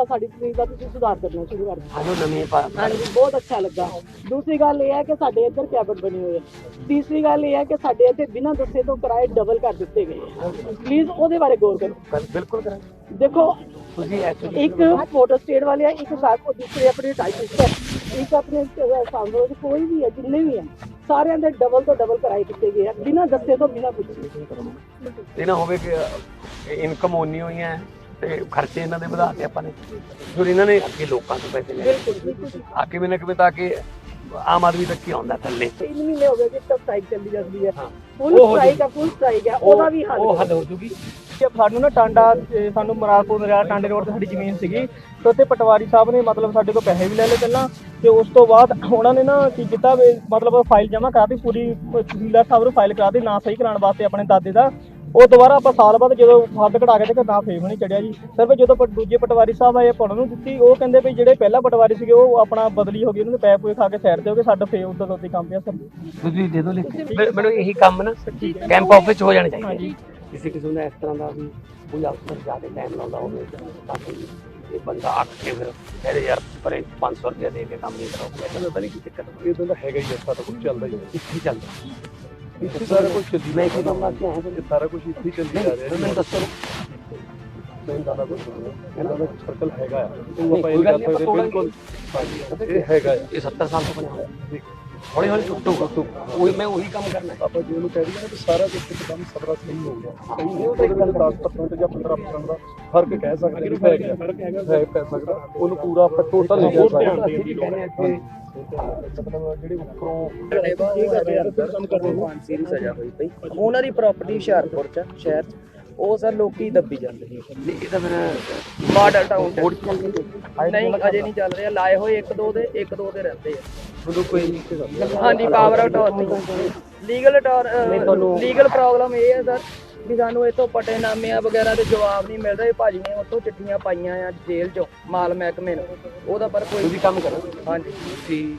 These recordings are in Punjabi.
ਤਾਂ ਸਾਡੀ ਤਕਨੀਕ ਦਾ ਤੁਸੀਂ ਸੁਧਾਰ ਕਰਨਾ ਸ਼ੁਰੂ ਕਰ ਦਿਓ ਆਜੋ ਨਵੇਂ ਪਾ ਹਾਂਜੀ ਬਹੁਤ ਅੱਛਾ ਲੱਗਾ। ਦੂਸਰੀ ਗੱਲ ਇਹ ਹੈ ਕਿ ਸਾਡੇ ਇੱਧਰ ਕੈਬਨ ਬਣੀ ਹੋਈ ਹੈ ਤੀਸਰੀ ਗੱਲ ਇਹ ਹੈ ਕਿ ਸਾਡੇ ਇੱਥੇ ਬਿਨਾਂ ਦੱਸੇ ਤੋਂ ਕਿਰਾਏ ਡਬਲ ਕਰ ਦਿੱਤੇ ਗਏ ਪਲੀਜ਼ ਉਹਦੇ ਬਾਰੇ ਗੌਰ ਕਰੋ। ਬਿਲਕੁਲ ਕਰਾਂਗੇ। ਦੇਖੋ ਤੁਸੀਂ ਇੱਕ ਫੋਟੋ ਸਟੇਟ ਵਾਲੇ ਆ ਇੱਕ ਸਾਕੋ ਦੂਸਰੇ ਆਪਣੇ ਟਾਈਪਿਸਟ ਹੈ ਇੱਕ ਆਪਣੇ ਸਾਹਮਣੇ ਕੋਈ ਵੀ ਹੈ ਜਿੰਨੇ ਵੀ ਹੈ ਸਾਰਿਆਂ ਦੇ ਡਬਲ ਤੋਂ ਡਬਲ ਕਿਰਾਏ ਦਿੱਤੇ ਗਏ ਆ। ਬਿਨਾਂ ਦੱਸੇ ਤੋਂ ਬਿਨਾਂ ਪੁੱਛੇ ਨਾ ਹੋਵੇ ਕਿ ਇਨਕਮ ਹੋਣੀ ਹੋਈ ਹੈ। ਤੇ ਖਰਚੇ ਇਹਨਾਂ ਦੇ ਵਧਾਤੇ ਆਪਾਂ ਨੇ ਜੋ ਇਹਨਾਂ ਨੇ ਅੱਗੇ ਲੋਕਾਂ ਤੋਂ ਪੈਸੇ ਲੈ ਆ ਕਿਵੇਂ ਨਾ ਕਿਵੇਂ ਤਾਂ ਕਿ ਆਮ ਆਦਮੀ ਤੱਕ ਹੀ ਆਉਂਦਾ ਥੱਲੇ। ਤਿੰਨ ਮਹੀਨੇ ਹੋ ਗਏ ਕਿ ਤੱਕ ਸਟ੍ਰਾਈਕ ਚੱਲੀ ਜਾਂਦੀ ਹੈ। ਹਾਂ। ਫੁੱਲ ਉਹ ਹੋ ਸਟ੍ਰਾਈਕ ਹੈ ਫੁੱਲ ਸਟ੍ਰਾਈਕ ਹੈ ਉਹਦਾ ਵੀ ਹੱਲ ਉਹ ਹੱਲ ਹੋ ਜੂਗੀ। ਕਿ ਸਾਨੂੰ ਨਾ ਟਾਂਡਾ ਸਾਨੂੰ ਮਰਾਦਪੁਰ ਦਰਿਆ ਟਾਂਡੇ ਰੋਡ ਤੇ ਸਾਡੀ ਜ਼ਮੀਨ ਸੀਗੀ ਤੇ ਉੱਥੇ ਪਟਵਾਰੀ ਸਾਹਿਬ ਨੇ ਮਤਲਬ ਸਾਡੇ ਤੋਂ ਪੈਸੇ ਵੀ ਲੈ ਲਏ ਪਹਿਲਾਂ ਤੇ ਉਸ ਤੋਂ ਬਾਅਦ ਉਹਨਾਂ ਨੇ ਨਾ ਕੀ ਕੀਤਾ ਮਤਲਬ ਫਾਈਲ ਜਮ੍ਹਾਂ ਕਰਾਤੀ ਪੂਰੀ ਤਹਿਸੀਲਦਾਰ ਸਾਹਿਬ ਨੂੰ ਫਾਈਲ ਕਰਾਤੀ ਨਾਂ ਸਹੀ ਕਰਾਉਣ ਵਾਸਤੇ ਆਪਣੇ ਦਾਦੇ ਦਾ। ਉਹ ਦੁਬਾਰਾ ਆਪਾਂ ਸਾਲ ਬਾਅਦ ਜਦੋਂ ਫਰਦ ਕਢਾ ਕੇ ਤੇ ਨਾਂ ਫੇਮ ਨਹੀਂ ਚੜਿਆ ਜੀ। ਸਰ ਵੀ ਜਦੋਂ ਪ- ਦੂਜੇ ਪਟਵਾਰੀ ਸਾਹਿਬ ਆਏ ਪੜਨ ਨੂੰ ਦਿੱਤੀ। ਉਹ ਕਹਿੰਦੇ ਵੀ ਜਿਹੜੇ ਪਹਿਲਾ ਪਟਵਾਰੀ ਸੀਗੇ ਉਹ ਆਪਣਾ ਬਦਲੀ ਹੋ ਗਈ ਉਹਨਾਂ ਨੇ ਪੈਪ ਪੂਏ ਖਾ ਕੇ ਸਾਈਡ ਤੇ ਹੋ ਗਏ। ਸਾਡਾ ਫੇਮ ਉਦੋਂ ਤੋਂ ਕੰਮ ਪਿਆ ਸਰ ਤੁਸੀਂ ਦੇ ਦੋ ਲਿਖ। ਕੇ। ਮੈ- ਮੈਨੂੰ ਇਹੀ ਕੰਮ ਨਾ ਕੈਂਪ ਆਫਿਸ ਚ ਹੋ ਜਾਣਾ ਚਾਹੀਦਾ ਕਿਸੇ ਕਿਸਮ ਦਾ ਇਸ ਤਰ੍ਹਾਂ ਦਾ ਵੀ ਕੋਈ ਅਫਸਰ ਜ਼ਿਆਦਾ ਟਾਈਮ ਲਾਉਂਦਾ ਹੋਵੇ ਤਾਂ ਕਿ ਇਹ ਬੰਦਾ ਅੱਕ ਕੇ ਫਿਰ ਕਹਿੰਦੇ ਯਾਰ ਪਰੇ 500 ਰੁਪਏ ਦੇ ਕੇ ਕੰਮ ਨਹੀਂ ਕਰਾਉਂਦਾ। ਇਹਦਾ ਤਾਂ ਨਹੀਂ ਕੋਈ ਦਿੱਕਤ ਇਹ ਤਾਂ ਹੈਗਾ ਹੀ ਹੈ ਸਾਰਾ ਕੁਝ ਚੱਲਦਾ ਹੀ ਹੈ ਇੱਥੇ ਚੱਲਦਾ। ਇੱਥੇ ਸਾਰਾ ਕੁਝ ਚੱਲੀ ਮੈਂ ਇੱਥੇ ਕੰਮ ਵਾਸਤੇ ਆਇਆ ਇਹ ਸਾਰਾ ਕੁਝ ਇੱਥੇ ਹੀ ਚੱਲੀ ਜਾ ਰਿਹਾ। ਮੈਨੂੰ ਦੱਸੋ। ਇਹਨਾਂ ਦਾ ਸਰਕਲ ਹੈਗਾ ਆ। ਉਹ ਆਪਾਂ ਇਹ ਕੋਈ ਗੱਲ ਆਪਾਂ ਬਿਲਕੁਲ। ਇਹ ਹੈਗਾ ਇਹ 70 ਸਾਲ ਤੋਂ ਬਣਿਆ ਹੋਇਆ। ਹੌਲੀ ਹੌਲੀ ਟੁੱਟੂਗਾ ਉਹੀ ਮੈਂ ਉਹੀ ਕੰਮ ਕਰਨਾ ਹੈ। ਆਪਾਂ ਜੇ ਉਹਨੂੰ ਕਹਿ ਦਈਏ ਨਾ ਕਿ ਸਾਰਾ ਕੁਝ ਇੱਕਦਮ ਸਬਰਾ ਸਹੀ ਹੋ ਗਿਆ। ਸਹੀ ਇੱਕ ਗੱਲ 10% ਜਾਂ 15% ਦਾ ਫ਼ਰਕ ਕਹਿ ਸਕਦੇ ਹਾਂ ਗਿਆ ਫ਼ਰਕ ਹੈਗਾ ਹੈ ਪੈ ਸਕਦਾ। ਉਹਨੂੰ ਪੂਰਾ ਆਪਾਂ ਟੋਟਲ ਨਹੀਂ ਕਹਿ ਸਕਦੇ ਹਾਂ। ਮਤਲਬ ਜਿਹੜੇ ਉੱਪਰੋਂ ਕੀ ਕਰਦੇ ਯਾਰ ਕੰਮ ਕਰਦੇ ਫਾਂਸੀ ਦੀ ਸਜ਼ਾ ਹੋਈ ਪਈ ਉਹਨਾਂ ਦੀ ਪ੍ਰਾਪਰਟੀ ਹੁਸ਼ਿਆਰਪੁਰ ਚ ਸ਼ਹਿਰ ਚ। ਉਹ ਸਰ ਲੋਕੀ ਦੱਬੀ ਜਾਂਦੇ ਸੀ ਨਹੀਂ, ਇਹ ਤਾਂ ਫਿਰ ਮਾਡਲ ਟਾਊਨ ਕੋਰਟ ਚੱਲ ਗਈ ਨਹੀਂ ਅਜੇ ਨਹੀਂ ਚੱਲ ਰਿਹਾ। ਲਾਏ ਹੋਏ ਇੱਕ ਦੋ ਦੇ ਇੱਕ ਦੋ ਦੇ ਰਹਿੰਦੇ ਆ। ਤੁਹਾਨੂੰ ਕੋਈ ਨਹੀਂ ਹਾਂਜੀ power of attorney legal legal problem ਇਹ ਹੈ ਸਰ। ਵੀ ਸਾਨੂੰ ਇਤੋਂ ਪਟੇਨਾਮਿਆਂ ਵਗੈਰਾ ਦੇ ਜਵਾਬ ਨਹੀਂ ਮਿਲ ਰਹੇ। ਭਾਜੀ ਨੇ ਉੱਥੋਂ ਚਿੱਠੀਆਂ ਪਾਈਆਂ ਆ ਜੇਲ੍ਹ ਚੋਂ ਮਾਲ ਮਹਿਕਮੇ ਨੂੰ। ਉਹਦਾ ਪਰ ਕੋਈ ਤੁਸੀਂ ਕੰਮ ਕਰੋ। ਹਾਂਜੀ। ਤੁਸੀਂ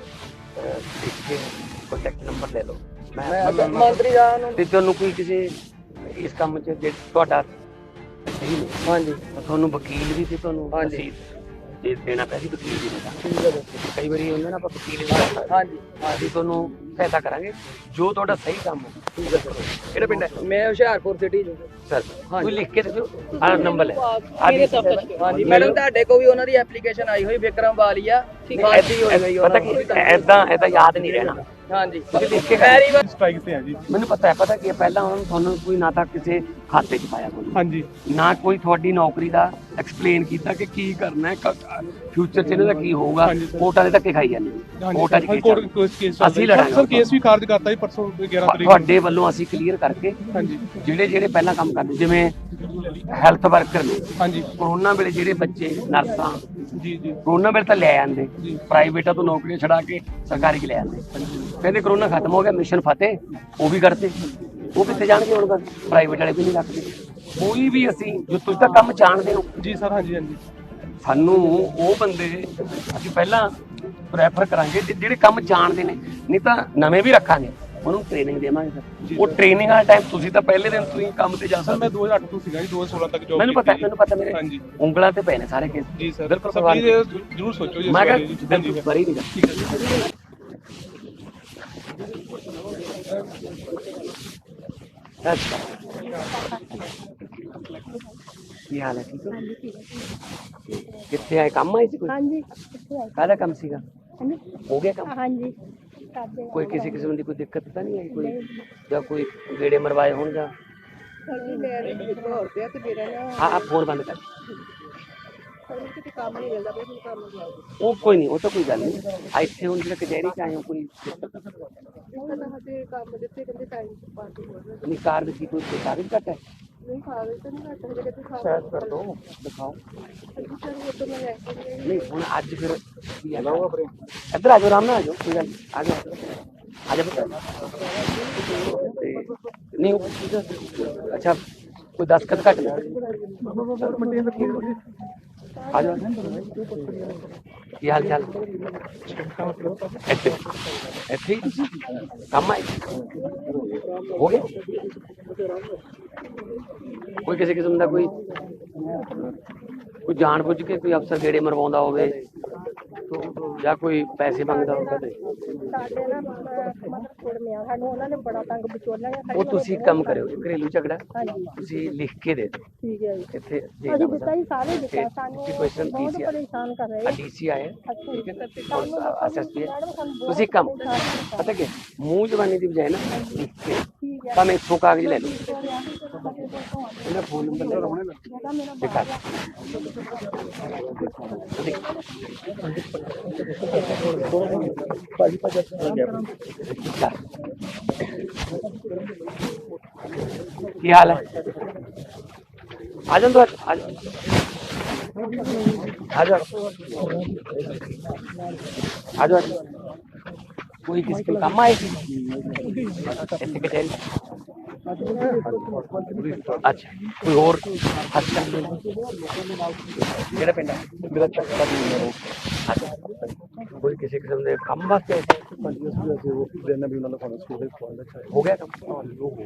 ਕੰਟੈਕਟ ਨੰਬਰ ਲੈ ਲਓ। ਮੈਂ ਮੰਤਰੀ ਦਾ ਨੂੰ ਤੇ ਤੁਹਾਨੂੰ ਕੋਈ ਕਿਸੇ ਇਸ ਕੰਮ 'ਚ ਜੇ ਤੁਹਾਡਾ ਹਾਂਜੀ। ਤੁਹਾਨੂੰ ਵਕੀਲ ਵੀ ਤੇ ਤੁਹਾਨੂੰ ਹਾਂਜੀ। ਦੇ ਦੇਣਾ ਪੈਸੀ ਵਕੀਲ ਦੀ ਦੇਣਾ ਕਈ ਵਾਰੀ ਹੁੰਦਾ ਨਾ ਆਪਾਂ ਵਕੀਲ ਵੀ ਹਾਂਜੀ। ਅਸੀਂ ਤੁਹਾਨੂੰ ਸਹਾਇਤਾ ਕਰਾਂਗੇ। ਜੋ ਤੁਹਾਡਾ ਸਹੀ ਕੰਮ ਹੋ ਕਿਹੜਾ ਪਿੰਡ ਹੈ? ਮੈਂ ਹੁਸ਼ਿਆਰਪੁਰ ਸਿਟੀ ਚ ਸਰ ਕੋਈ ਲਿਖ ਕੇ ਦੇ ਦਿਓ ਆਹ ਨੰਬਰ ਲੈ। ਮੇਰੇ ਚ ਹਾਂਜੀ ਮੈਡਮ ਤੁਹਾਡੇ ਕੋ ਵੀ ਉਹਨਾਂ ਦੀ ਐਪਲੀਕੇਸ਼ਨ ਆਈ ਹੋਈ ਵਿਕਰਮ ਵਾਲੀਆ ਬਾਜੀ ਹੋਈ ਗਈ ਪਤਾ ਕੀ ਐਦਾਂ ਐਦਾਂ ਯਾਦ ਨਹੀਂ ਰਹਿਣਾ। ਹਾਂਜੀ। ਤੁਸੀਂ ਲਿਖ ਕੇ ਵੈਰੀ ਸਟ੍ਰਾਈਕ ਤੇ ਆ ਜੀ। ਮੈਨੂੰ ਪਤਾ ਹੈ ਪਤਾ ਕੀ ਹੈ, ਪਹਿਲਾਂ ਉਹਨਾਂ ਨੂੰ ਤੁਹਾਨੂੰ ਕੋਈ ਨਾ ਤਾਂ ਕਿਸੇ ਖਾਤੇ 'ਚ ਪਾਇਆ ਕੋਈ। ਹਾਂਜੀ। ਨਾ ਕੋਈ ਤੁਹਾਡੀ ਨੌਕਰੀ ਦਾ ਐਕਸਪਲੇਨ ਕੀਤਾ ਕਿ ਕੀ ਕਰਨਾ ਹੈ ਫਿਊਚਰ 'ਚ ਇਹਨਾਂ ਦਾ ਕੀ ਹੋਊਗਾ? ਕੋਟਾਂ ਦੇ ਧੱਕੇ ਖਾਈ ਜਾਂਦੇ 'ਚ ਕੀ ਕੋਰਟ ਅਸੀਂ ਲੜਾਂਗੇ ਸਰ ਕੇਸ ਵੀ ਕਾਰਜ ਕਰਤਾ ਜੀ ਪਰਸੋਂ 11 ਤਰੀਕ ਤੁਹਾਡੇ ਵੱਲੋਂ ਅਸੀਂ ਕਲੀਅਰ ਕਰਕੇ ਹਾਂਜੀ। ਜਿਹੜੇ ਜਿਹੜੇ ਪਹਿਲਾਂ ਕੰਮ ਕਰਦੇ ਜਿਵੇਂ ਹੈਲਥ ਵਰਕਰ ਨੇ ਹਾਂਜੀ। ਕਰੋਨਾ ਵੇਲੇ ਜਿਹੜੇ ਬੱਚੇ ਨਰਸਾਂ ਜੀ ਜੀ। ਕਰੋਨਾ ਵੇਲੇ ਤਾਂ ਲੈ ਆਂਦੇ ਪ੍ਰਾਈਵੇਟਾਂ ਤੋਂ ਨੌਕਰੀਆਂ ਛਡਾ ਕੇ ਸਰਕਾਰੀ 'ਚ ਲੈ ਆਂਦੇ ਕਹਿੰਦੇ ਕਰੋਨਾ ਖਤਮ ਹੋ ਗਿਆ ਮਿਸ਼ਨ ਫਤਿਹ ਉਹ ਵੀ ਕਰਤੇ। ਉਹ ਕਿੱਥੇ ਜਾਣਗੇ ਹੁਣ ਪ੍ਰਾਈਵੇਟ ਵਾਲੇ ਵੀ ਨਹੀਂ ਰੱਖਦੇ। ਕੋਈ ਵੀ ਅਸੀਂ ਜੋ ਤੁਸੀਂ ਤਾਂ ਕੰਮ ਜਾਣਦੇ ਹੋ। ਜੀ ਸਰ ਹਾਂਜੀ ਹਾਂਜੀ। ਸਾਨੂੰ ਉਹ ਬੰਦੇ ਅਸੀਂ ਪਹਿਲਾਂ ਪ੍ਰੈਫਰ ਕਰਾਂਗੇ ਜੇ- ਜਿਹੜੇ ਕੰਮ ਜਾਣਦੇ ਨੇ। ਨਹੀਂ ਤਾਂ ਨਵੇਂ ਵੀ ਰੱਖਾਂਗੇ। ਉਹਨੂੰ ਟ੍ਰੇਨਿੰਗ ਦੇਵਾਂਗੇ ਸਰ। ਉਹ ਟ੍ਰੇਨਿੰਗ ਵਾਲਾ ਟਾਈਮ ਤੁਸੀਂ ਤਾਂ ਪਹਿਲੇ ਦਿਨ ਤੁਸੀਂ ਕੰਮ ਤੇ ਜਾ ਸਰ ਸਕਦੇ ਮੈਂ 2008 ਤੋਂ ਸੀਗਾ ਜੀ 2016 ਤੱਕ ਜੋਬ ਮੈਨੂੰ ਪਤਾ ਮੈਨੂੰ ਪਤਾ ਮੇਰੇ ਹਾਂਜੀ। ਉਂਗਲਾਂ ਤੇ ਪਏ ਨੇ ਸਾਰੇ ਕੇਸ। ਜੀ ਸਰ। ਬਿਲਕੁਲ ਜ਼ਰੂਰ ਸੋਚੋ ਜੀ ਇਸ ਮੈਂ ਬਾਰੇ ਜੀ। ਕਿਹਾ ਹਾਂਜੀ ਬਰੀ ਨਹੀਂ ਠੀਕ ਹੈ ਜੀ। ਅੱਛਾ। ਕੀ ਹਾਲ ਹੈ ਠੀਕ ਹੋ ਕਿੱਥੇ ਆਏ ਕੰਮ ਆਏ ਸੀ ਕੋਈ ਹਾਂਜੀ ਕਿੱਥੇ ਆਏ ਕਾਹਦਾ ਕੰਮ ਸੀਗਾ ਹਾਂਜੀ ਹੋ ਗਿਆ ਕੰਮ ਹਾਂਜੀ ਕਰਦੇ ਕੋਈ ਕਿਸੇ ਕਿਸਮ ਦੀ ਕੋਈ ਦਿੱਕਤ ਤਾਂ ਨਹੀਂ ਆਈ ਕੋਈ ਜਾਂ ਕੋਈ ਗੇੜੇ ਮਰਵਾਏ ਹੋਣ ਜਾਂ ਹਾਂਜੀ ਮੈਂ ਹੋਰ ਤੇ ਤੇ ਮੇਰਾ ਨਾ ਹਾਂ ਆ ਫੋਨ ਬੰਦ ਕਰ ਕਿਤੇ ਕੰਮ ਨਹੀਂ ਮਿਲਦਾ ਬਈ ਕੰਮ ਨਹੀਂ ਉਹ ਕੋਈ ਨਹੀਂ ਉਹ ਤਾਂ ਕੋਈ ਗੱਲ ਨਹੀਂ ਆ ਇੱਥੇ ਹੁਣ ਜਿਹੜਾ ਕਚਹਿਰੀ ਚ ਆਏ ਹੋ ਕੋਈ ਉਹਨਾਂ ਦਾ ਹਜੇ ਕੰਮ ਦਿੱਤੇ ਕਹਿੰਦੇ ਟਾਈਮ ਪਾਰਟੀ ਹੋ ਰਿਹਾ ਨਹੀਂ ਕਾਰ ਦੀ ਕੋਈ ਕੋਈ ਕਾਗਜ਼ ਘੱਟ ਹੈ ਨਹੀਂ ਖਾਵੇ ਤਾਂ ਨਹੀਂ ਘੱਟ ਹਜੇ ਕਿਤੇ ਖਾ ਸ਼ਾਇਦ ਕਰ ਦੋ ਦਿਖਾਓ। ਅੱਛਾ ਸਰ ਉਹ ਤਾਂ ਮੈਂ ਲੈ ਕੇ ਨਹੀਂ ਨਹੀਂ ਹੁਣ ਅੱਜ ਫਿਰ ਕੀ ਹੈ ਇੱਧਰ ਆ ਜਾਓ ਆਰਾਮ ਨਾਲ ਆ ਜਾਓ ਕੋਈ ਗੱਲ ਨਹੀਂ। ਆ ਜਾਓ। ਆ ਜਾਓ। ਪੁੱਤ। ਤੇ ਨਹੀਂ ਉਹ- ਅੱਛਾ ਕੋਈ ਦਸਤਖਤ ਘੱਟ ਨਹੀਂ ਆ ਜਾਓ। ਕੀ ਹਾਲ ਚਾਲ? ਇੱਥੇ। ਇੱਥੇ ਕੰਮ ਆਏ ਹੋ ਗਿਆ? ਕੋਈ ਕਿਸੇ ਕਿਸਮ ਦਾ ਕੋਈ ਕੋਈ ਜਾਣ ਬੁੱਝ ਕੇ ਕੋਈ ਅਫਸਰ ਗੇੜੇ ਮਰਵਾਉਂਦਾ ਹੋਵੇ? ਜਾਂ ਕੋਈ ਪੈਸੇ ਮੰਗਦਾ ਹੋਵੇ ਸਾਡੇ ਨਾ ਮਤਲਬ ਕੁੜਮਿਆਂ ਸਾਨੂੰ ਉਹਨਾਂ ਨੇ ਬੜਾ ਤੰਗ ਵਿਚੋਲਿਆ ਉਹ ਤੁਸੀਂ ਕੰਮ ਕਰਿਓ ਘਰੇਲੂ ਝਗੜਾ? ਤੁਸੀਂ ਲਿਖ ਕੇ ਦੇ ਦਿਓ। ਠੀਕ ਹੈ ਜੀ। ਇੱਥੇ ਅਸੀਂ ਦਿੱਤਾ ਜੀ ਸਾਰੇ ਦਿੱਤਾ। ਸਾਨੂੰ ਬਹੁਤ ਪਰੇਸ਼ਾਨ ਕਰ ਰਹੇ। ਆ ਡੀਸੀ ਆਏ ਅੱਛਾ ਜੀ। ਐਸਐਸਪੀ ਤੁਸੀਂ ਕੰਮ। ਪਤਾ ਕੀ ਮੂੰਹ ਜ਼ਬਾਨੀ ਦੀ ਬਜਾਏ ਨਾ ਲਿਖ ਕੇ ਠੀਕ ਹੈ। ਭਾਵੇਂ ਇੱਥੋਂ ਕਾਗਜ਼ ਲੈ ਲਓ। ਸਾਡੇ ਕੋਲ ਤੋਂ ਆਉਂਦੇ ਇਹਦਾ ਫੋਨ ਨੰਬਰ ਲੈ ਲਓ ਜਿਹੜਾ ਮੇਰਾ ਦਿਖਾ ਕੀ ਹਾਲ ਹੈ ਆ ਜਾਓ ਤਾਂ ਆ ਜਾਓ ਆ ਜਾਓ ਆ ਜਾਓ ਕੋਈ ਅੱਛਾ ਕੋਈ ਹੋਰ ਹਸਪਤਾਲ ਕਿਹੜਾ ਪਿੰਡ ਹੈ ਮੇਰਾ ਚੱਕਾ ਦੀ ਅੱਛਾ ਕੋਈ ਕਿਸੇ ਕਿਸਮ ਦੇ ਕੰਮ ਵਾਸਤੇ ਅਸੀਂ ਉਹ ਵੀ ਉਹਨਾਂ ਦਾ ਹੋ ਗਿਆ ਕੰਮ ਉਹ ਹੋ ਗਿਆ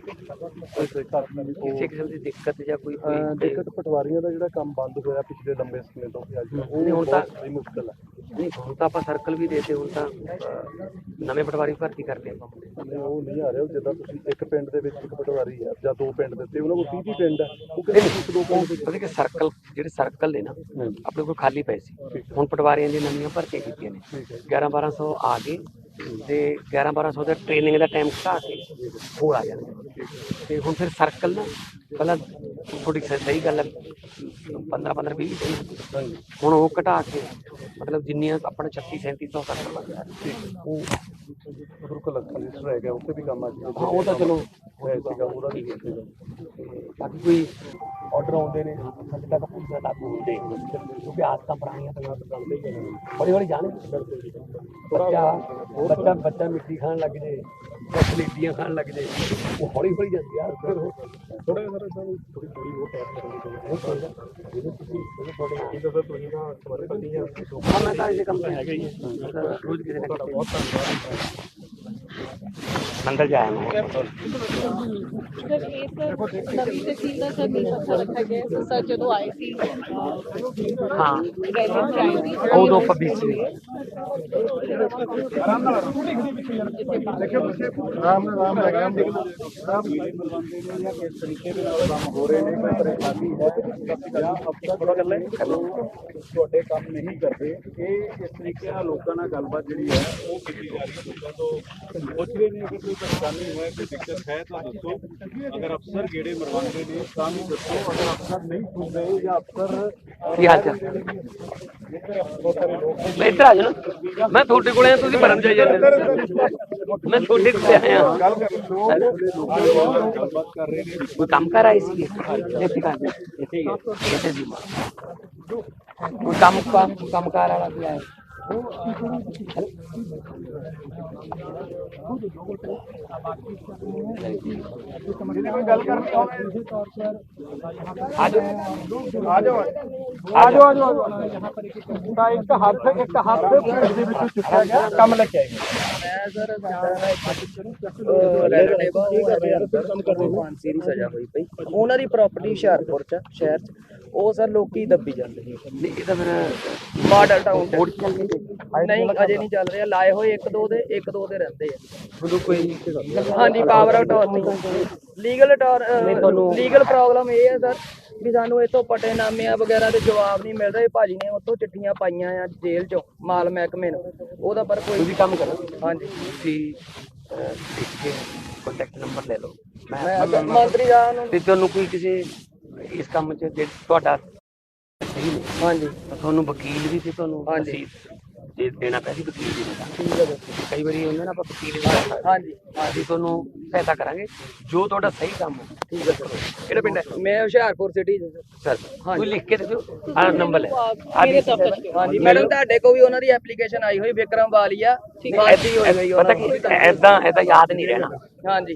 ਕੋਈ ਘਰ ਨਾਲ ਵੀ ਉਹ ਕਿਸੇ ਕਿਸਮ ਦੀ ਦਿੱਕਤ ਜਾਂ ਕੋਈ ਦਿੱਕਤ ਪਟਵਾਰੀਆਂ ਦਾ ਜਿਹੜਾ ਕੰਮ ਬੰਦ ਹੋਇਆ ਪਿਛਲੇ ਲੰਬੇ ਸਮੇਂ ਤੋਂ ਅੱਜ ਉਹ ਨਹੀਂ, ਹੁਣ ਤਾਂ- ਬਹੁਤ ਬੜੀ ਮੁਸ਼ਕਲ ਹੈ ਨਹੀਂ ਹੁਣ ਤਾਂ ਆਪਾਂ ਸਰਕਲ ਵੀ ਦੇਤੇ ਹੁਣ ਤਾਂ ਅਹ, ਨਵੇਂ ਪਟਵਾਰੀ ਭਰਤੀ ਕਰਦੇ ਆਪਾਂ ਨਹੀਂ, ਉਹ ਨਹੀਂ ਆ ਰਿਹਾ ਜਿੱਦਾਂ ਤੁਸੀਂ ਇੱਕ ਪਿੰਡ ਦੇ ਵਿੱਚ ਇੱਕ ਪਟਵਾਰੀ ਹੈ ਜਾਂ ਦੋ ਪਿੰਡ ਦਿੱਤੇ ਉਹਨਾਂ ਕੋਲ 30 30 ਪਿੰਡ ਹੈ ਉਹ ਕਹਿੰਦੇ ਇੱਕ ਦੋ ਪਿੰਡ ਦੇ ਪਤਾ ਕਿ ਸਰਕਲ ਜਿਹੜੇ ਸਰਕਲ ਦੇ ਨਾ ਆਪਣੇ ਕੋਲ ਖਾਲੀ ਪਏ ਸੀ। ਹੁਣ ਪਟਵਾਰੀਆਂ ਦੀਆਂ ਨਵੀਆਂ ਭਰਤੀਆਂ ਕੀਤੀਆਂ ਨੇ। 11 1200 ਆ ਗਏ ਤੇ 11 1200 ਦਾ ਟ੍ਰੇਨਿੰਗ ਦਾ ਟਾਈਮ ਘਟਾ ਕੇ ਹੋਰ ਆ ਜਾਣਗੇ ਤੇ ਹੁਣ ਫਿਰ ਸਰਕਲ ਨਾ ਪਹਿਲਾਂ ਥੋੜੀ ਸਹੀ ਗੱਲ ਹੈ 15 15 20 ਸੀ। ਹੁਣ ਉਹ ਘਟਾ ਕੇ ਮਤਲਬ ਜਿੰਨੀਆਂ ਆਪਣਾ 36 3700 ਸਰਕਲ ਉਹ ਲਿਸਟ ਰਹਿ ਗਿਆ ਉੱਥੇ ਵੀ ਕੰਮ ਹਾਂ ਉਹ ਤਾਂ ਚਲੋ ਉਹਦਾ ਵੀ ਬਾਕੀ ਕੋਈ ਆਰਡਰ ਆਉਂਦੇ ਨੇ ਸਾਡੇ ਤੱਕ ਪੂਰਾ ਲਾਗੂ ਹੁੰਦੇ ਕਿਉਂਕਿ ਆਦਤਾਂ ਪੁਰਾਣੀਆਂ ਤਾਂ ਨਾਲ ਚੱਲਦੇ ਹੀ ਨੇ ਹੌਲੀ ਹੌਲੀ ਜਾਣਗੇ ਬੱਚਾ ਬੱਚਾ ਬੱਚਾ ਮਿੱਟੀ ਖਾਣ ਲੱਗ ਜੇ ਜਾਂ ਸਲੇਟੀਆਂ ਖਾਣ ਲੱਗ ਜੇ ਉਹ ਹੌਲੀ ਹੌਲੀ ਜਾਂਦੀ ਆ ਥੋੜਾ ਜਿਹਾ ਸਾਨੂੰ ਥੋੜੀ ਥੋੜੀ ਉਹ ਟੈਸਟ ਕਰਨੀ ਚਾਹੀਦੀ ਜਦੋਂ ਤੁਸੀਂ ਜਦੋਂ ਤੁਹਾਡੇ ਤਾਂ ਸਰ ਤੁਸੀਂ ਤਾਂ ਸਵਾਰੇ ਬੰਦੀ ਆ ਹਾਂ ਮੈਂ ਤਾਂ ਇਹ ਕੰਮ ਹੈਗਾ ਹੀ ਰੋਜ਼ ਕਿਸੇ ਨਾ ਕਿਸੇ ਬਹੁਤ ਧੰਨਵਾਦ। ਮੰਦਰ ਜਾਇਆ ਮੈਂ ਸਰ ਇਹ ਸਰ ਨਵੀਂ ਤਹਿਸੀਲ ਦਾ ਸਰ ਨਹੀਂ ਪਤਾ ਰੱਖਿਆ ਗਿਆ ਸਰ ਸਰ ਜਦੋਂ ਆਏ ਸੀ ਹਾਂ ਰੈਲੀ ਚ ਆਏ ਸੀ ਉਦੋਂ ਆਪਾਂ ਬੀਸੀ ਰਾਮ ਰਾਮ ਰਾਮ ਰਾਮ ਇਸ ਤਰੀਕੇ ਦੇ ਨਾਲ ਕੰਮ ਹੋ ਰਹੇ ਨੇ ਕੋਈ ਪਰੇਸ਼ਾਨੀ ਹੈ ਜਾਂ ਅਫਸਰ ਥੋੜਾ ਗੱਲ ਤੁਹਾਡੇ ਕੰਮ ਨਹੀਂ ਕਰਦੇ ਇਹ ਇਸ ਤਰੀਕੇ ਨਾਲ ਲੋਕਾਂ ਨਾਲ ਗੱਲਬਾਤ ਜਿਹੜੀ ਹੈ ਉਹ ਕੀਤੀ ਜਾ ਰਹੀ ਹੈ ਲੋਕਾਂ ਤੋਂ ਪੁੱਛ ਰਹੇ ਨੇ ਕਿ ਕੋਈ ਪਰੇਸ਼ਾਨੀ ਹੈ ਕੋਈ ਦਿੱਕਤ ਹੈ ਤਾਂ ਦੱਸੋ ਅਗਰ ਅਫਸਰ ਗੇੜੇ ਮਰਵਾਉਂਦੇ ਨੇ ਤਾਂ ਵੀ ਦੱਸੋ ਅਗਰ ਅਫਸਰ ਨਹੀਂ ਸੁਣਦੇ ਜਾਂ ਅਫਸਰ ਕੀ ਹਾਲ ਚਾਲ ਬਹੁਤ ਸਾਰੇ ਲੋਕ ਮੈਂ ਇੱਧਰ ਆ ਜਾਣਾ ਮੈਂ ਤੁਹਾਡੇ ਕੋਲੇ ਆ ਤੁਸੀਂ ਮਰਨ ਜਾਈ ਜਾਂਦੇ ਮੈਂ ਤੁਹਾਡੇ ਕੋਲੇ ਆਇਆ ਗੱਲ ਕਰ ਰਹੇ ਲੋਕ ਗੱਲਬਾਤ ਕਰ ਰਹੇ ਨੇ ਕੋਈ ਕੰਮ ਕਰ ਆਈ ਸੀ ਇੱਥੇ ਕਰ ਇੱਥੇ ਹੀ ਹੈ। ਇੱਥੇ ਸੀ ਕੋਈ ਕੰਮ ਕੰਮ ਕੰਮਕਾਰ ਵਾਲਾ ਵੀ ਆਇਆ ਜਿਹਨੇ ਕੋਈ ਗੱਲ ਕਰਨੀ ਹੋਵੇ ਆ ਜਾਓ ਆ ਜਾਓ ਆ ਜਾਓ ਆ ਜਾਓ ਤਾਂ ਇੱਕ ਹੱਥ ਇੱਕ ਹੱਥ ਦੇ ਵਿੱਚੋਂ ਚੁੱਕਿਆ ਗਿਆ ਕੰਮ ਲੈ ਕੇ ਆਏ ਮੈਂ ਸਰ ਰੈਲੇਟਿਵ ਕੰਮ ਕਰਦੇ ਫਾਂਸੀ ਦੀ ਸਜ਼ਾ ਹੋਈ ਪਈ ਉਹਨਾਂ ਦੀ ਪ੍ਰਾਪਰਟੀ ਹੁਸ਼ਿਆਰਪੁਰ ਚ ਸ਼ਹਿਰ ਚ ਉਹ ਸਰ ਲੋਕੀ ਦੱਬੀ ਜਾਂਦੇ ਨੇ। ਨਹੀਂ ਇਹ ਤਾਂ ਫਿਰ ਮਾਡਲ ਟਾਊਨ ਕੋਰਟ ਚੱਲ ਗਈ ਨਹੀਂ ਅਜੇ ਨਹੀਂ ਚੱਲ ਰਿਹਾ। ਲਾਏ ਹੋਏ ਇੱਕ ਦੋ ਦੇ ਇੱਕ ਦੋ ਦੇ ਰਹਿੰਦੇ ਆ। ਤੁਹਾਨੂੰ ਕੋਈ ਹਾਂਜੀ power attorney legal legal problem ਇਹ ਹੈ ਸਰ ਵੀ ਸਾਨੂੰ ਇਤੋਂ ਪਟੇਨਾਮਿਆਂ ਵਗੈਰਾ ਦੇ ਜਵਾਬ ਨਹੀਂ ਮਿਲ ਰਹੇ। ਭਾਜੀ ਨੇ ਉੱਥੋਂ ਚਿੱਠੀਆਂ ਪਾਈਆਂ ਆ ਜੇਲ੍ਹ ਚੋਂ ਮਾਲ ਮਹਿਕਮੇ ਨੂੰ। ਉਹਦਾ ਪਰ ਕੋਈ ਤੁਸੀਂ ਕੰਮ ਕਰੋ। ਹਾਂਜੀ। ਤੁਸੀਂ ਕੰਟੈਕਟ ਨੰਬਰ ਲੈ ਲਓ। ਮੈਂ ਮੰਤਰੀ ਸਾਹਿਬ ਨੂੰ ਤੇ ਤੁਹਾਨੂੰ ਕੋਈ ਕਿਸੇ ਇਸ ਕੰਮ 'ਚ ਜੇ ਤੁਹਾਡਾ ਸਹੀ ਨਹੀਂ। ਹਾਂਜੀ। ਤਾਂ ਤੁਹਾਨੂੰ ਵਕੀਲ ਵੀ ਤੇ ਤੁਹਾਨੂੰ ਹਾਂਜੀ। ਰਸੀਦ ਦੇ ਦੇਣਾ ਪੈਸੀ ਵਕੀਲ ਦੀ ਦੇਣਾ ਠੀਕ ਹੈ ਕਈ ਵਾਰੀ ਹੁੰਦਾ ਨਾ ਆਪਾਂ ਵਕੀਲ ਵੀ ਕਰ ਸਕਦੇ ਹਾਂਜੀ। ਅਸੀਂ ਤੁਹਾਨੂੰ ਸਹਾਇਤਾ ਕਰਾਂਗੇ ਜੋ ਤੁਹਾਡਾ ਸਹੀ ਕੰਮ ਹੈ। ਠੀਕ ਹੈ ਸਰ ਕਿਹੜਾ ਪਿੰਡ ਹੈ? ਮੈਂ ਹੁਸ਼ਿਆਰਪੁਰ ਸਿਟੀ ਚ ਸਰ ਸਰ ਕੋਈ ਲਿਖ ਕੇ ਦੇ ਦਿਓ ਆਹ ਨੰਬਰ ਮੇਰੇ ਦਫ਼ਤਰ ਚ ਹਾਂਜੀ ਮੈਡਮ ਤੁਹਾਡੇ ਕੋ ਵੀ ਉਹਨਾਂ ਦੀ ਐਪਲੀਕੇਸ਼ਨ ਆਈ ਹੋਈ ਵਿਕਰਮ ਵਾਲੀਆ ਬਾਤੀ ਹੋਈ ਗਈ ਪਤਾ ਉਹਨਾਂ ਕੀ? ਨੂੰ ਐਦਾਂ ਐਦਾਂ ਯਾਦ ਨਹੀਂ ਰਹਿਣਾ। ਹਾਂਜੀ।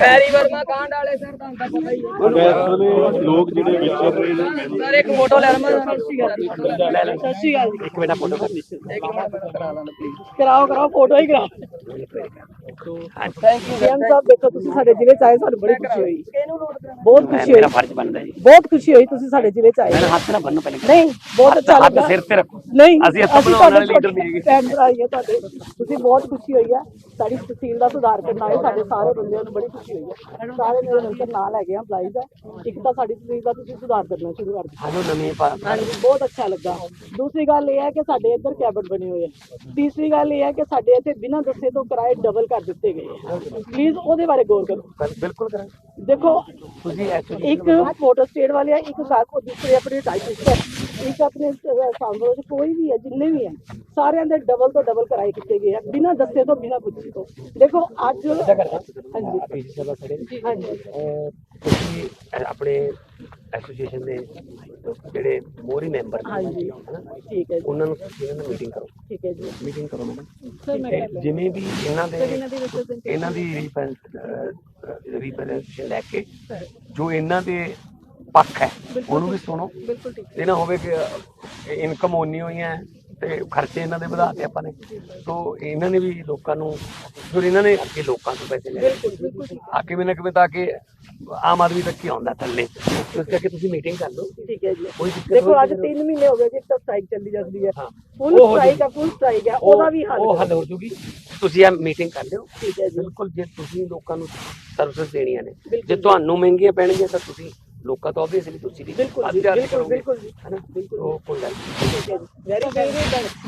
ਹੈਰੀ ਵਰਮਾ ਕਾਂਡ ਵਾਲੇ ਸਰ ਤੁਹਾਨੂੰ ਤਾਂ ਪਤਾ ਹੀ ਹੈ। ਲੋਕ ਜਿਹੜੇ ਵਿਚਰ ਰਹੇ ਨੇ ਸਰ ਇੱਕ ਫੋਟੋ ਲੈ ਲਵਾਂ ਸਤਿ ਸ਼੍ਰੀ ਅਕਾਲ। ਲੈ ਲੈ ਸਤਿ ਸ਼੍ਰੀ ਅਕਾਲ ਜੀ। ਇੱਕ ਮਿੰਟ ਫੋਟੋ ਕਰ ਇੱਕ ਮਿੰਟ ਮੈਨੂੰ ਕਰਾ ਲੈਣਾ ਪਲੀਜ਼ ਕਰਾਓ ਕਰਾਓ ਫੋਟੋ ਹੀ ਕਰਾਓ। ਹਾਂਜੀ ਥੈਂਕ ਯੂ ਸੀਐਮ ਸਾਹਿਬ ਦੇਖੋ ਤੁਸੀਂ ਸਾਡੇ ਜ਼ਿਲ੍ਹੇ ਚ ਆਏ ਸਾਨੂੰ ਬੜੀ ਖੁਸ਼ੀ ਹੋਈ। ਬਹੁਤ ਖੁਸ਼ੀ ਮੇਰਾ ਹੋਈ ਫਰਜ਼ ਬਣਦਾ ਜੀ। ਬਹੁਤ ਖੁਸ਼ੀ ਹੋਈ ਤੁਸੀਂ ਸਾਡੇ ਜ਼ਿਲ੍ਹੇ ਚ ਆਏ। ਮੈਨੂੰ ਹੱਥ ਨਾ ਬੰਨੋ ਪਹਿਲੇ। ਨਹੀਂ ਬਹੁਤ ਅੱਛਾ ਹੱਥ ਲੱਗਾ। ਸਿਰ ਤੇ ਰੱਖੋ। ਨਹੀਂ ਅਸੀਂ ਇੱਥੋਂ ਬਣਾਉਣ ਵਾਲੇ ਲੀਡਰ ਨਹੀਂ ਹੈਗੇ। ਭੈਣ ਭਰਾ ਹੀ ਆ ਤੁਹਾਡੇ। ਤੁਸੀਂ ਬਹੁਤ ਖੁਸ਼ੀ ਹੋਈ ਆ। ਸਾਡੀ ਤਹਿਸੀਲ ਦਾ ਸੁਧਾਰ ਕਰਨ ਸਾਡੇ ਸਾਰੇ ਬੰਦਿਆਂ ਨੂੰ ਬੜੀ ਖੁਸ਼ੀ ਹੋਈ ਆ ਸਾਰੇ ਮੇਰੇ ਮਿਲ ਕੇ ਨਾਲ ਹੈਗੇ ਆ ਅਪਲਾਈਜ਼ ਆ। ਇੱਕ ਤਾਂ ਸਾਡੀ ਤਹਿਸੀਲ ਦਾ ਤੁਸੀਂ ਸੁਧਾਰ ਕਰਨਾ ਸ਼ੁਰੂ ਕਰ ਦਿੱਤਾ। ਸਾਨੂੰ ਨਵੀਂ ਹਾਂਜੀ ਬਹੁਤ ਅੱਛਾ ਲੱਗਾ। ਦੂਸਰੀ ਗੱਲ ਇਹ ਹੈ ਕਿ ਸਾਡੇ ਇੱਧਰ ਕੈਬਨ ਬਣੇ ਹੋਏ ਆ। ਤੀਸਰੀ ਗੱਲ ਇਹ ਹੈ ਕਿ ਸਾਡੇ ਇੱਥੇ ਬਿਨਾਂ ਦੱਸੇ ਤੋਂ ਕਿਰਾਏ ਡਬਲ ਕਰ ਦਿੱਤੇ ਗਏ ਪਲੀਜ਼ ਉਹਦੇ ਬਾਰੇ ਗੌਰ ਕਰੋ। ਬਿਲਕੁਲ ਕਰਾਂਗੇ। ਦੇਖੋ ਤੁਸੀਂ ਐਕਚੁਅਲੀ ਇੱਕ ਫੋਟੋ ਸਟੇਟ ਵਾਲੇ ਆ ਇੱਕ ਸਾਕੋ ਦੂਸਰੇ ਆਪਣੇ ਟਾਈਪਿਸਟ ਹੈ ਇੱਕ ਆਪਣੇ ਸਾਹਮਣੇ ਕੋਈ ਵੀ ਹੈ ਜਿੰਨੇ ਵੀ ਹੈ ਸਾਰਿਆਂ ਦੇ ਡਬਲ ਤੋਂ ਡਬਲ ਕਰਾਏ ਕੀਤੇ ਗਏ ਆ ਬਿਨਾਂ ਦੱਸੇ ਤੋਂ ਬਿਨਾਂ ਪੁੱਛੇ ਤੋਂ। ਦੇਖੋ ਅੱਜ ਹਾਂਜੀ। ਹਾਂਜੀ। ਤੁਸੀਂ ਆਪਣੇ ਐਸੋਸੀਏਸ਼ਨ ਦੇ ਜਿਹੜੇ ਮੋਰੀ ਮੈਂਬਰ ਹਾਂਜੀ। ਠੀਕ ਹੈ ਜੀ। ਉਹਨਾਂ ਨੂੰ ਇਹਨਾਂ ਨਾਲ ਮੀਟਿੰਗ ਕਰੋ। ਠੀਕ ਹੈ ਜੀ। ਮੀਟਿੰਗ ਕਰੋ ਮੈਡਮ। ਸਰ ਮੈਂ ਜਿਵੇਂ ਵੀ ਇਹਨਾਂ ਦੇ ਇਹਨਾਂ ਦੀ representation ਇਹਨਾਂ ਦੀ ਰਿਪਰੈਜ਼ੈਂਟੇਸ਼ਨ ਲੈ ਕੇ ਜੋ ਇਹਨਾਂ ਦੇ ਪੱਖ ਹੈ। ਉਹਨੂੰ ਵੀ ਸੁਣੋ। ਬਿਲਕੁਲ ਠੀਕ। ਇਹ ਨਾ ਹੋਵੇ ਕਿ ਇਨਕਮ ਓਨੀ ਹੋਈ ਹੈ ਤੇ ਖਰਚੇ ਇਹਨਾਂ ਦੇ ਵਧਾਤੇ ਆਪਾਂ ਨੇ। ਸੋ ਇਹਨਾਂ ਨੇ ਵੀ ਲੋਕਾਂ ਨੂੰ ਫਿਰ ਇਹਨਾਂ ਨੇ ਅੱਗੇ ਲੋਕਾਂ ਤੋਂ ਪੈਸੇ ਲੈ ਆ ਕਿਵੇਂ ਨਾ ਕਿਵੇਂ ਤਾਂ ਕਿ ਆਮ ਆਦਮੀ ਤੱਕ ਹੀ ਆਉਂਦਾ ਥੱਲੇ। ਇਸ ਕਰਕੇ ਤੁਸੀਂ ਮੀਟਿੰਗ ਕਰ ਲਓ। ਠੀਕ ਹੈ ਜੀ। ਕੋਈ ਦਿੱਕਤ ਦੇਖੋ ਅੱਜ 3 ਮਹੀਨੇ ਹੋ ਗਏ ਜੀ ਤਾਂ ਸਟ੍ਰਾਈਕ ਚੱਲੀ ਜਾਂਦੀ ਹੈ। ਫੁੱਲ ਸਟ੍ਰਾਈਕ ਹੈ ਫੁੱਲ ਸਟ੍ਰਾਈਕ ਹੈ ਉਹਦਾ ਵੀ ਹੱਲ ਉਹ। ਹੱਲ ਹੋ ਜੂਗੀ। ਤੁਸੀਂ ਇਹ ਮੀਟਿੰਗ ਕਰ ਲਿਓ। ਠੀਕ ਹੈ ਜੀ। ਬਿਲਕੁਲ ਜੇ ਤੁਸੀਂ ਲੋਕਾਂ ਨੂੰ ਸਰਵਿਸ ਦੇਣੀਆਂ ਨੇ। ਜੇ। ਤੁਹਾਨੂੰ ਮਹਿੰਗੀਆਂ ਪੈਣਗੀਆਂ ਤਾਂ ਤੁਸੀਂ ਲੋਕਾਂ ਤੋਂ ਆਬਵੀਅਸਲੀ ਤੁਸੀਂ ਵੀ ਬਿਲਕੁਲ ਜੀ, ਬਿਲਕੁਲ, ਬਿਲਕੁਲ ਜੀ। ਹੈ ਨਾ? ਉਹ ਕੋਈ ਗੱਲ ਨਹੀਂ। ਵੈਰੀ ਵੈਰੀ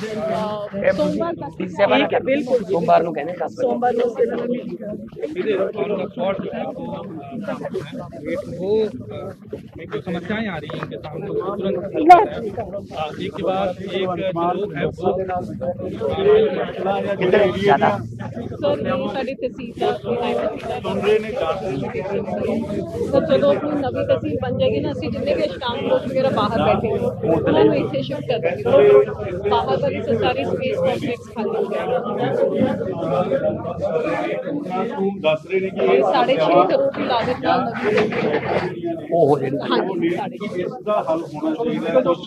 ਇਹ ਸੋਮਵਾਰ ਤੱਕ ਤੀਹ ਸੇਵਾ ਨਾ ਠੀਕ ਹੈ, ਕਰਨੀ। ਬਿਲਕੁਲ ਜੀ। ਸੋਮਵਾਰ ਨੂੰ ਕਹਿੰਦੇ 10 ਵਜੇ ਸੋਮਵਾਰ ਨੂੰ ਅਸੀਂ ਇਹਨਾਂ ਨਾਲ meeting ਕਰਾਂਗੇ। वो मेरे को समस्याएं आ रही हैं कि सामने वो तुरंत ना, ठीक है। हाँ, एक के बाद एक जो लोग है वो ਜ਼ਿਆਦਾ ਸਰ ਇਹ ਸਾਡੀ ਤਹਿਸੀਲ ਦਾ ਰਿਲਾਇੰਸ ਸਰ ਜਦੋਂ ਆਪਣੀ ਨਵੀਂ ਤਹਿਸੀਲ ਬਣ ਜਾਏਗੀ ਨਾ ਅਸੀਂ ਜਿੰਨੇ ਵੀ ਅਸ਼ਟਾਮ ਲੋਕ ਵਗੈਰਾ ਬਾਹਰ ਬੈਠੇ ਨੇ ਉਹਨਾਂ ਨੂੰ ਇੱਥੇ ਸ਼ਿਫਟ ਕਰ ਦਾਂਗੇ ਬਾਹਰ ਦਾ ਵੀ ਸਰਕਾਰੀ ਸਪੇਸ ਕੰਪਲੈਕਸ ਖਾਲੀ ਹੋ ਗਿਆ। ਦੱਸ ਰਹੇ ਨੇ ਕਿ ਇਹ ਸਾਢੇ ਛੇ ਕਰੋੜ ਦੀ ਲਾਗਤ ਨਾਲ ਨਵੀਂ ਉਹ ਹੋ ਛੇ ਇਸ ਦਾ ਹੱਲ ਹੋਣਾ ਚਾਹੀਦਾ ਹੈ। ਕੁਝ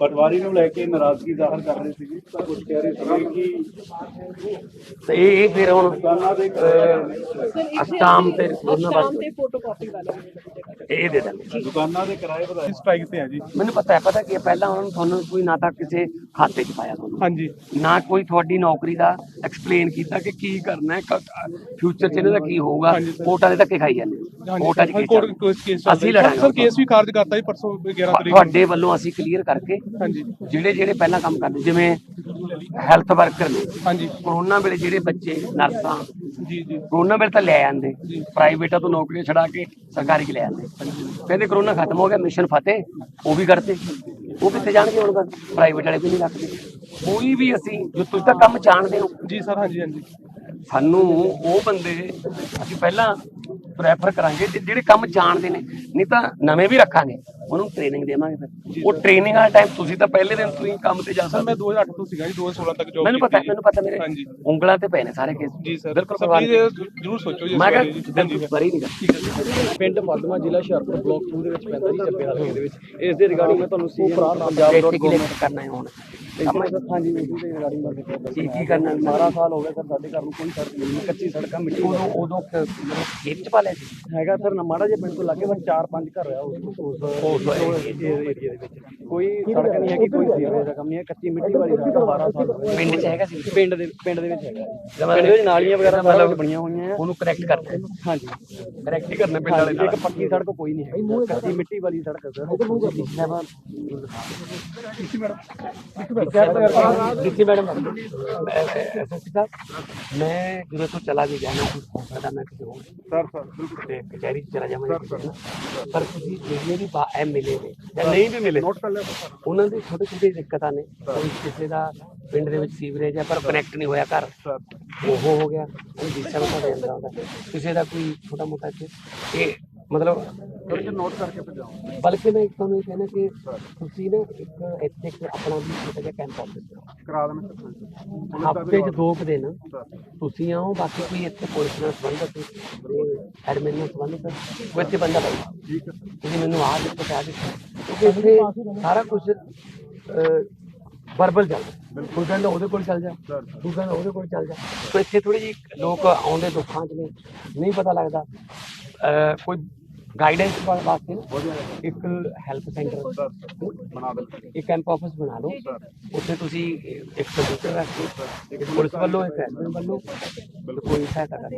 ਪਟਵਾਰੀ ਨੂੰ ਲੈ ਕੇ ਨਾਰਾਜ਼ਗੀ ਜ਼ਾਹਰ ਕਰ ਰਹੇ ਸੀਗੇ। ਕੁਝ ਕਹਿ ਰਹੇ ਸੀਗੇ ਕਿ ਤੇ ਇਹ ਫਿਰ ਹੁਣ ਅਸ਼ਟਾਮ ਤੇ ਉਹਨਾਂ ਵਾਸਤੇ ਤੇ ਫੋਟੋਕਾਪੀ ਵਾਲਾ ਇਹ ਦੇ ਦਾਂਗੇ ਦੁਕਾਨਾਂ ਦੇ ਕਿਰਾਏ ਵਧਾਏ ਸਟ੍ਰਾਈਕ ਤੇ ਹੈ ਜੀ। ਮੈਨੂੰ ਪਤਾ ਹੈ ਪਤਾ ਕੀ ਹੈ, ਪਹਿਲਾਂ ਉਹਨਾਂ ਨੂੰ ਤੁਹਾਨੂੰ ਕੋਈ ਨਾ ਤਾਂ ਕਿਸੇ ਖਾਤੇ 'ਚ ਪਾਇਆ ਤੁਹਾਨੂੰ। ਹਾਂਜੀ। ਨਾ ਕੋਈ ਤੁਹਾਡੀ ਨੌਕਰੀ ਦਾ ਐਕਸਪਲੇਨ ਕੀਤਾ ਕਿ ਕੀ ਕਰਨਾ ਹੈ ਫਿਊਚਰ 'ਚ ਇਹਨਾਂ ਦਾ ਕੀ ਹੋਊਗਾ। ਕੋਟਾਂ ਦੇ ਧੱਕੇ ਖਾਈ ਜਾਂਦੇ ਹੋ। ਕੋਟਾਂ 'ਚ ਕੀ ਅਸੀਂ ਲੜਾਂਗੇ ਸਰ ਕੇਸ ਵੀ ਕਾਰਜ ਕਰਤਾ ਜੀ ਪਰਸੋਂ 11 ਤਰੀਕ ਤੁਹਾਡੇ ਵੱਲੋਂ ਅਸੀਂ ਕਲੀਅਰ ਕਰਕੇ ਹਾਂਜੀ। ਜਿਹੜੇ ਜਿਹੜੇ ਪਹਿਲਾਂ ਕੰਮ ਕਰਦੇ ਜਿਵੇਂ ਹੈਲਥ ਵਰਕਰ ਨੇ ਹਾਂਜੀ। ਕਰੋਨਾ ਵੇਲੇ ਜਿਹੜੇ ਬੱਚੇ ਨਰਸਾਂ ਜੀ ਜੀ। ਕਰੋਨਾ ਵੇਲੇ ਤਾਂ ਲੈ ਆਂਦੇ। ਪ੍ਰਾਈਵੇਟਾਂ ਤੋਂ ਨੌਕਰੀਆਂ ਛਡਾ ਕੇ ਸਰਕਾਰੀ 'ਚ ਲੈ ਆਂਦੇ। ਕਹਿੰਦੇ ਕਰੋਨਾ ਖਤਮ ਹੋ ਗਿਆ ਮਿਸ਼ਨ ਫਤਿਹ ਉਹ ਵੀ ਕਰਤੇ। ਉਹ ਕਿੱਥੇ ਜਾਣਗੇ ਹੁਣ ਬਸ ਪ੍ਰਾਈਵੇਟ ਵਾਲੇ ਵੀ ਨਹੀਂ ਰੱਖਦੇ। ਕੋਈ ਵੀ ਅਸੀਂ ਜੋ ਤੁਸੀਂ ਤਾਂ ਕੰਮ ਜਾਣਦੇ ਹੋ। ਜੀ ਸਰ ਹਾਂਜੀ ਹਾਂਜੀ। ਸਾਨੂੰ ਉਹ ਬੰਦੇ ਅਸੀਂ ਪਹਿਲਾਂ ਪ੍ਰੈਫਰ ਕਰਾਂਗੇ ਜੇ- ਜਿਹੜੇ ਕੰਮ ਜਾਣਦੇ ਨੇ। ਨਹੀਂ ਤਾਂ ਨਵੇਂ ਵੀ ਰੱਖਾਂਗੇ। ਉਹਨੂੰ ਟ੍ਰੇਨਿੰਗ ਦੇਵਾਂਗੇ ਫਿਰ। ਉਹ ਟ੍ਰੇਨਿੰਗ ਵਾਲਾ ਟਾਈਮ ਤੁਸੀਂ ਤਾਂ ਪਹਿਲੇ ਦਿਨ ਤੁਸੀਂ ਕੰਮ ਤੇ ਜਾ ਸਰ ਮੈਂ ਸਕਦੇ 2008 ਤੋਂ ਸੀਗਾ ਜੀ 2016 ਤੱਕ ਜੋਬ ਮੈਨੂੰ ਪਤਾ ਮੈਨੂੰ ਪਤਾ ਮੇਰੇ ਹਾਂਜੀ। ਉਂਗਲਾਂ ਤੇ ਪਏ ਨੇ ਸਾਰੇ ਕੇਸ ਜੀ ਸਰ ਬਿਲਕੁਲ ਪਲੀਜ਼ ਜਰੂਰ ਸੋਚੋ ਜੀ ਮੈਂ ਬਾਰੇ ਜੀ। ਕਿਹਾ ਹਾਂਜੀ। ਬਰੀ ਨਹੀਂ। ਕਰ ਪਿੰਡ ਪਦਮਾ ਜ਼ਿਲ੍ਹਾ ਹੁਸ਼ਿਆਰਪੁਰ ਬਲਾਕ 2 ਦੇ ਵਿੱਚ ਪੈਂਦਾ ਜੀ ਚੱਬੇ ਹਲਕੇ ਦੇ ਵਿੱਚ। ਇਸ ਦੇ ਰਿਗਾਰਡਿੰਗ ਮੈਂ ਤੁਹਾਨੂੰ ਸੀ ਪੰਜਾਬ ਡਾਟ ਕੀ ਕਰਨਾ ਹੈ ਹੁਣ। ਹਾਂਜੀ ਉਸ ਦੇ ਰਿਗਾਰਡਿੰਗ ਬਾਰੇ ਦੱਸਿਆ ਕੀ ਕੀ ਕਰਨਾ ਹੈ? 12 ਸਾਲ ਹੋ ਗਏ ਸਰ ਸਾਡੇ ਘਰ ਨੂੰ ਕੋਈ ਸੜਕ ਨਹੀਂ ਕੱਚੀ ਸੜਕਾਂ ਮਿੱਟੀ। ਉਦੋਂ ਉਦੋਂ ਖੇਤ ਚ ਪਾ ਲਿਆ ਸੀ? ਹੈਗਾ ਸਰ ਨਾ ਮਾੜਾ ਜਿਹਾ ਪਿੰਡ ਤੋਂ ਲੱਗੇ ਬਸ 4-5 ਘਰ ਆ ਉਸ ਉਸ ਏਰੀਆ ਦੇ ਵਿੱਚ ਕੋਈ ਸੜਕ ਨਹੀਂ ਹੈਗੀ ਕੋਈ ਸੀਵਰੇਜ ਦਾ ਕੰਮ ਨਹੀਂ ਹੈ ਕੱਚੀ ਮਿੱਟੀ ਵਾਲੀ ਸੜਕ 12 ਸਾਲ ਹੋ ਗਏ। ਪਿੰਡ ਚ ਹੈਗਾ ਸੀ। ਪਿੰਡ ਦੇ ਪਿੰਡ ਦੇ ਵਿੱਚ ਹੈਗਾ ਪਿੰਡ ਦੇ ਵਿੱਚ ਨਾਲੀਆਂ ਵਗੈਰਾ ਮਤਲਬ ਬਣੀਆਂ ਹੋਈਆਂ ਆ। ਉਹਨੂੰ ਕਰੈਕਟ ਕਰਨਾ ਹੈ ਹਾਂਜੀ। ਕਰੈਕਟ ਹੀ ਕਰਨਾ ਪਿੰਡ ਵਾਲੇ ਹਾਂਜੀ, ਨਾਲ। ਇੱਕ ਪੱਕੀ ਸੜਕ ਕੋਈ ਨਹੀਂ ਹੈਗੀ। ਕੱਚੀ ਮਿੱਟੀ ਵਾਲੀ ਸੜਕ ਹੈ ਸਰ। ਮੈਡਮ ਐਸਐਸਪੀ ਸਾਹਿਬ ਮੈਂ ਜਦੋਂ ਤੋਂ ਚਲਾ ਵੀ ਗਿਆ ਨਾ ਕੁਝ ਹੋ ਸਕਦਾ ਮੈਂ ਕਿਤੇ ਹੋਰ ਸਰ ਸਰ ਬਿਲਕੁਲ। ਤੇ ਕਚਹਿਰੀ ਚ ਚਲਾ ਜਾਵਾਂਗਾ ਕਿਸੇ ਦਿਨ। ਪਰ ਤੁਸੀਂ ਜਿਹੜੇ ਵੀ ਐਮਐਲਏ ਨੇ ਜਾਂ ਨਹੀਂ ਉਹਨਾਂ ਦੀ ਛੋਟੀ ਛੋਟੀ ਦਿੱਕਤਾਂ ਨੇ। ਕੋਈ ਕਿਸੇ ਦਾ ਪਿੰਡ ਦੇ ਵਿੱਚ ਸੀਵਰੇਜ ਹੈ ਪਰ ਕਨੈਕਟ ਨਹੀਂ ਹੋਇਆ ਘਰ। ਉਹ ਹੋ ਗਿਆ। ਉਹ ਜਿਸਾ ਨੂੰ ਤੁਹਾਡੇ ਅੰਦਰ ਆਉਂਦਾ ਕਿਸੇ ਦਾ ਕੋਈ ਛੋਟਾ ਮੋਟਾ ਇੱਥੇ ਇਹ ਮਤਲਬ ਨੋਟ ਕਰਕੇ ਭੇਜਾਓ ਬਲਕਿ ਮੈਂ ਤੁਹਾਨੂੰ ਇਹ ਕਹਿਣਾ ਕਿ ਤੁਸੀਂ ਨਾ ਇੱਕ ਇੱਥੇ ਇੱਕ ਆਪਣਾ ਵੀ ਛੋਟਾ ਜਿਹਾ ਕੈਂਪ ਆਫਿਸ ਕਰਾ ਦੇਣਾ ਸਰ ਹਫ਼ਤੇ 'ਚ ਦੋ ਕੁ ਦਿਨ। ਤੁਸੀਂ ਆਓ ਬਾਕੀ ਕੋਈ ਇੱਥੇ ਪੁਲਿਸ ਨਾਲ ਸੰਬੰਧਿਤ ਐਡਮਿਨ ਨਾਲ ਸੰਬੰਧਿਤ ਕੋਈ ਇੱਥੇ ਬੰਦਾ ਬਈ ਠੀਕ ਹੈ। ਤੁਸੀਂ ਮੈਨੂੰ ਆ ਦਿੱਤੀ ਕਿਉਂਕਿ ਇੱਥੇ ਸਾਰਾ ਕੁਝ ਵਰਬਲ ਚੱਲਦਾ ਕੋਈ ਕਹਿੰਦਾ ਉਹਦੇ ਕੋਲ ਚੱਲ ਜਾ ਕੋਈ ਕਹਿੰਦਾ ਉਹਦੇ ਕੋਲ ਚੱਲ ਜਾ। ਸੋ ਇੱਥੇ ਥੋੜੀ ਜਿਹੀ ਲੋਕ ਆਉਂਦੇ ਦੁੱਖਾਂ 'ਚ ਨੇ ਨਹੀਂ ਪਤਾ ਲੱਗਦਾ। ਕੋਈ ਗਾਈਡੈਂਸ ਵਾਸਤੇ ਇੱਕ ਹੈਲਪ ਸੈਂਟਰ ਬਣਾ ਦੇ ਇੱਕ ਕੈਂਪ ਆਫਿਸ ਬਣਾ ਲਓ। ਉੱਥੇ ਤੁਸੀਂ ਇੱਕ ਕੰਪਿਊਟਰ ਰੱਖ ਕੇ ਪੁਲਿਸ ਵੱਲੋਂ ਇੱਕ ਐਸਐਮ ਵੱਲੋਂ ਕੋਈ ਸਹਾਇਤਾ ਕਰ